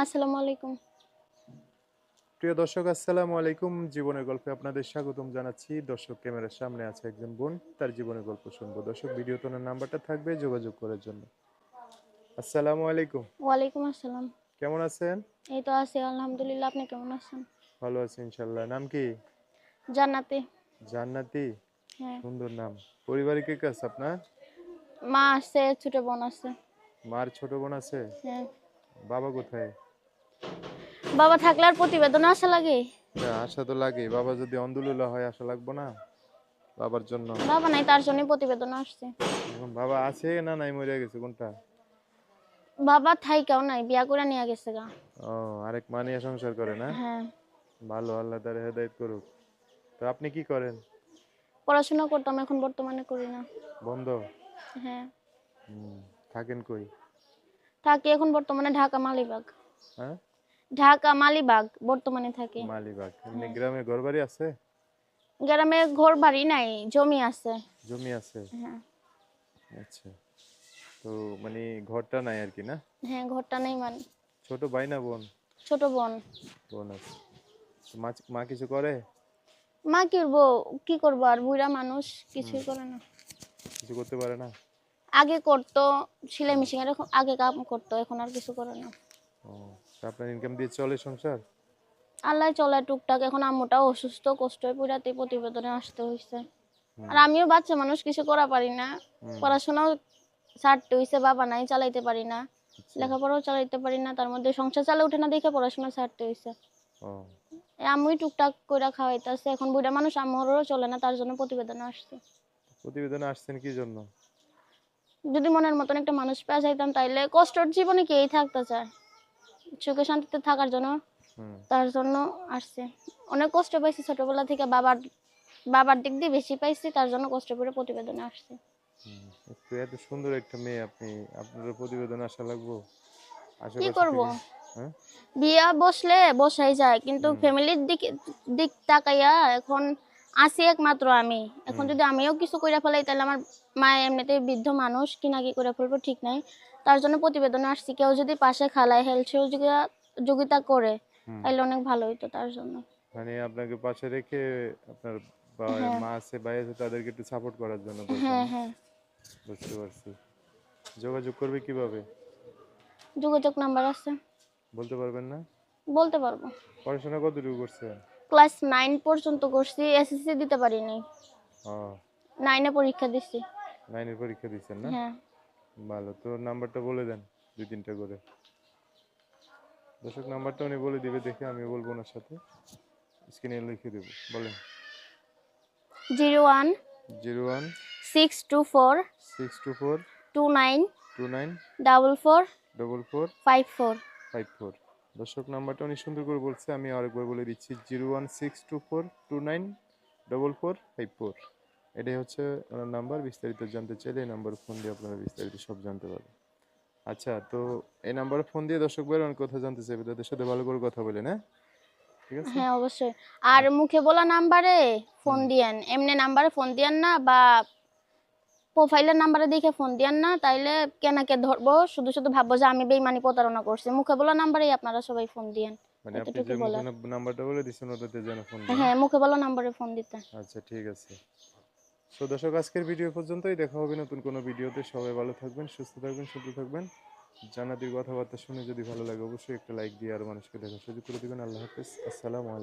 আসসালামু আলাইকুম। প্রিয় দর্শক আসসালামু আলাইকুম। জীবনের গল্পে আপনাদের স্বাগতম জানাচ্ছি। দর্শক ক্যামেরার সামনে আছে একজন বোন তার জীবনের গল্প শুনব। দর্শক ভিডিও তোনার নাম্বারটা থাকবে যোগাযোগ করার জন্য। আসসালামু আলাইকুম। ওয়ালাইকুম আসসালাম। কেমন আছেন? এই তো আছি আলহামদুলিল্লাহ। আপনি কেমন আছেন? ভালো আছি ইনশাল্লাহ নাম কি? জান্নাতে। জান্নাতি? হ্যাঁ। সুন্দর নাম। পরিবারে কে কে আছে আপনার? মা আছে ছোট বোন আছে। মার ছোট বোন আছে? হ্যাঁ। বাবা কোথায়? বাবা থাকলে আর প্রতিবেদন আসা লাগে। না, আশা তো লাগে বাবা যদি অন্দুলুলা হয় আশা লাগবো না? বাবার জন্য। বাবা নাই তার জন্য প্রতিবেদন আসছে। এখন বাবা আছে না নাই মরে গেছে? কোনটা? বাবা থাইকাও নাই বিয়া করে নিয়ে গেছে গা। ও আরেক মা নিয়ে সংসার করে না? হ্যাঁ। ভালো আল্লাহ তার হেদায়ত করুক। তো আপনি কি করেন? পড়াশোনা করতাম এখন বর্তমানে করি না। বন্ধ? হ্যাঁ। থাকেন কই? থাকি এখন বর্তমানে ঢাকা মালিবাগ। হ্যাঁ? ঢাকা মালিবাগ বর্তমানে থাকি। মালিবাগ। এমনি গ্রামে ঘর বাড়ি আছে? গ্রামে ঘর বাড়ি নাই জমি আছে। জমি আছে? হ্যাঁ। আচ্ছা। তো মানে ঘরটা নাই আর কি না? হ্যাঁ ঘরটা নেই মানে। ছোট ভাই না বোন? ছোট বোন। বোন আছে। মা মা কিছু করে? মা কি করব? কি করব? আর বুড়া মানুষ কিছুই করে না। কিছু করতে পারে না? আগে করতো সেলাই মেশিনের এখন আগে কাম করতো এখন আর কিছু করে না। ও তা আপনার ইনকাম দিয়ে চলে সংসার? আল্লাহ চলে টুকটাক এখন আম্মুটাও অসুস্থ কষ্ট হয়ে পুরাতে প্রতিবেদনে আসতে হয়েছে আর আমিও বাচ্চা মানুষ কিছু করা পারি না। পড়াশোনাও ছাড়তে হয়েছে বাবা নাই চালাইতে পারি না। লেখাপড়াও চালাইতে পারি না তার মধ্যে সংসার চালে উঠে না দেখে পড়াশোনা ছাড়তে এই আম্মুই টুকটাক কইরা খাওয়াইতেছে এখন বুড়া মানুষ আম্মুরও চলে না তার জন্য প্রতিবেদনে আসছে। প্রতিবেদনে আসছেন কি জন্য? যদি মনের মতন একটা মানুষ পেয়ে যাইতাম তাইলে কষ্টর জীবনে কেই থাকতে চায়? সুখে শান্তিতে থাকার জন্য তার জন্য আসছে। অনেক কষ্ট পাইছি ছোটবেলা থেকে বাবার বাবার দিক দিয়ে বেশি পাইছি তার জন্য কষ্ট করে প্রতিবেদনে আসছে। এত সুন্দর একটা মেয়ে আপনি আপনার প্রতিবেদন আসা লাগবো। কি করব? হ্যাঁ? বিয়া বসলে বসাই যায় কিন্তু ফ্যামিলির দিক দিক তাকাইয়া এখন আছি একমাত্র আমি। এখন যদি আমিও কিছু কইরা ফেলাই তাহলে আমার মা এমনিতেই বৃদ্ধ মানুষ কি না কি করে ফেলব ঠিক নাই। তার জন্য প্রতিবেদনে আসছি কেউ যদি পাশে খালায় হেল্প সহযোগিতা যোগিতা করে তাহলে অনেক ভালো হইতো তার জন্য। মানে আপনাকে পাশে রেখে আপনার মা আছে ভাই আছে তাদেরকে একটু সাপোর্ট করার জন্য হ্যাঁ হ্যাঁ। বুঝতে পারছি। যোগাযোগ করবে কীভাবে? যোগাযোগ নাম্বার আছে। বলতে পারবেন না? বলতে পারব। পড়াশোনা কতটুকু করছেন? ক্লাস নাইন পর্যন্ত করছি এসএসসি দিতে পারিনি। নাইনে পরীক্ষা দিছি। নাইনের পরীক্ষা দিচ্ছেন না? হ্যাঁ। ভালো তো নাম্বারটা বলে দেন দুই তিনটা করে। দর্শক নাম্বারটা উনি বলে দিবে দেখে আমি বলব ওনার সাথে। স্ক্রিনে লিখে দেবো বলেন। Zero one zero one six two four six two four two nine two nine double four double four five four. Five four. দর্শক নাম্বারটা উনি সুন্দর করে বলছে আমি আরেকবার বলে দিচ্ছি zero one six two four two nine double four five four. এটাই হচ্ছে ওনার নাম্বার বিস্তারিত জানতে চাইলে এই নাম্বার ফোন দিয়ে আপনারা বিস্তারিত সব জানতে পারবেন। আচ্ছা তো এই নাম্বারে ফোন দিয়ে দর্শক ভাইরা অনেক কথা জানতে চাইবে তাদের সাথে ভালো করে কথা বলেন হ্যাঁ? ঠিক আছে? হ্যাঁ অবশ্যই। আর মুখে বলা নাম্বারে ফোন দিয়েন এমনি নাম্বারে ফোন দিয়েন না বা প্রোফাইলের নাম্বারে দেখে ফোন দিয়েন না তাইলে কেনাকে ধরবো? শুধু শুধু ভাববো যে আমি বেইমানি প্রতারণা করছি। মুখে বলা নাম্বারেই আপনারা সবাই ফোন দিয়েন। মানে আপনি যে নাম্বারটা বলে দিচ্ছেন ওটাতে যেন ফোন হ্যাঁ মুখে বলা নাম্বারে ফোন দিতে। আচ্ছা ঠিক আছে। তো দর্শক আজকের ভিডিও পর্যন্তই। দেখা হবে নতুন কোনো ভিডিওতে। সবাই ভালো থাকবেন সুস্থ থাকবেন সুস্থ থাকবেন। জানাতির কথাবার্তা শুনে যদি ভালো লাগে অবশ্যই একটা লাইক দিয়ে আর মানুষকে দেখার সুযোগ করে দিবেন। আল্লাহ হাফেজ। আসসালামু আলাইকুম।